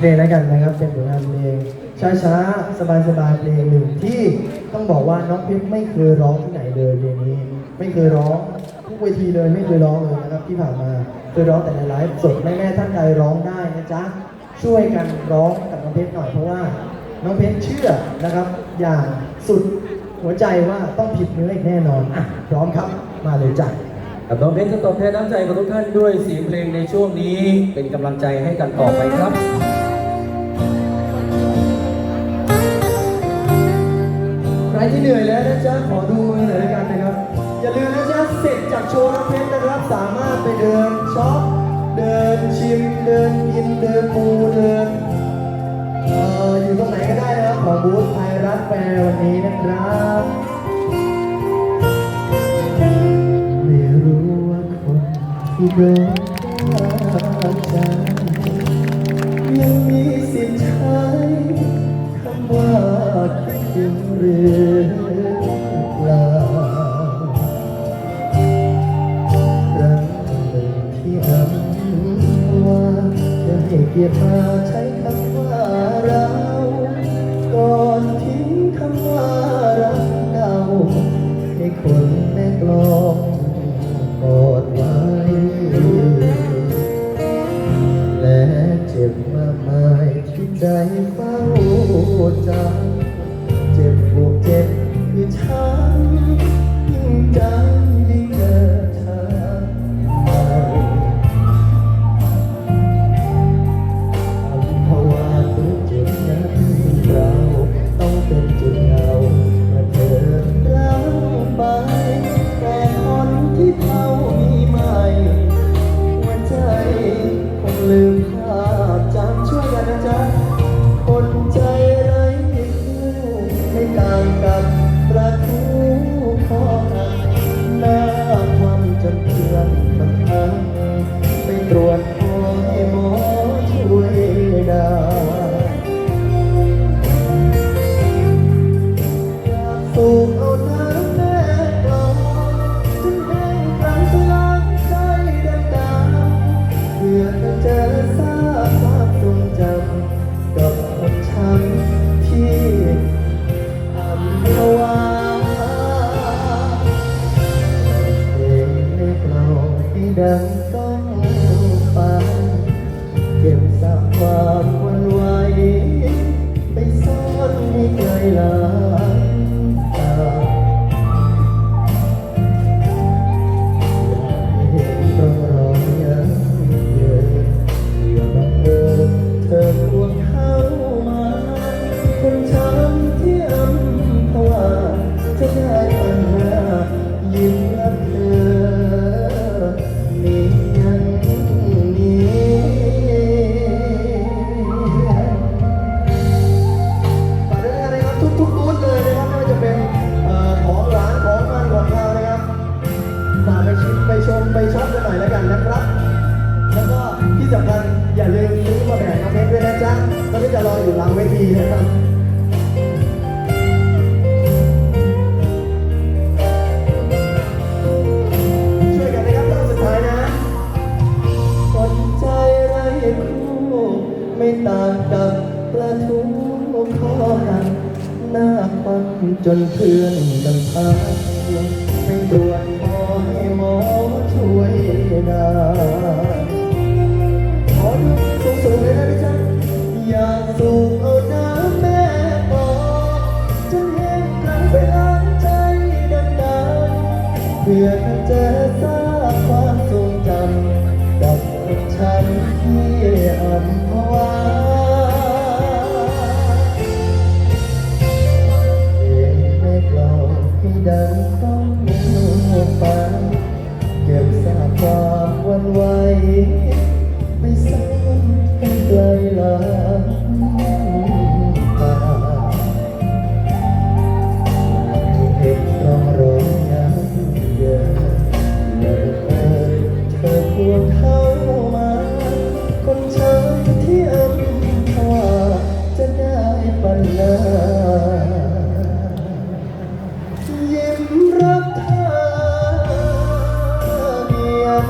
เพลงแล้วกันนะครับเป็นผลงานเพลงช้าๆ สบายๆเพลงหนึ่งที่ต้องบอกว่าน้องเพชรไม่เคยร้องที่ไหนเลยเพลงนี้ ไม่เคยร้องทุกเวทีเลยไม่เคยร้องเลยนะครับที่ผ่านมาเคยร้องแต่ในไลฟ์สดแม่ๆท่านใดร้องได้นะจ๊ะช่วยกันร้องกับน้องเพชรหน่อยเพราะว่า น้องเพชรเชื่อนะครับ อย่างสุดหัวใจว่าต้องผิดเนื้ออีกแน่นอนอะพร้อมครับมาเลยจ้ะกับน้องเพชรจะตอบแทนน้ำใจของทุกท่านด้วยเสียงเพลงในช่วงนี้เป็นกำลังใจให้กันต่อไปครับ รที่เหนื่อยแล้วนะจ๊ะขอดูมือหน่อยแล้วกันนะครับ อย่าลืมนะจ๊ะเสร็จจากโชว์น้ำเพชรนะครับ สามารถไปเดินช็อปเดินชิม เดินกินเดินมูเดินเอ่ออยู่ตรงไหนก็ได้นะครับของบูธไทยรัฐแฟร์วันนี้นะครับไม่รู้ว่าคนที่โดน เกียบมาใช้คำว่าเราก่อนทิ้งคำว่ารักเก่าให้คนแม่กลองกอดไว้ และเจ็บมากมายที่ใจเฝ้าจำ อจ สำคัญอย่าลืมซื้อมาแบ่งน้องเพชรด้วยนะจ๊ะตอนนี้จะรออยู่หลังเวทีนะครับช่วยกันนะครับรอบสุดท้ายนะคนใจไร้คู่ไม่ต่างกับปลาทูคอหักหน้าควันจนเพื่อนกันพาไม่ตรวจขอให้หมอช่วย เพื่อเจอ ยิ้มรักเธอเดียน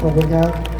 ขอบคุณครับ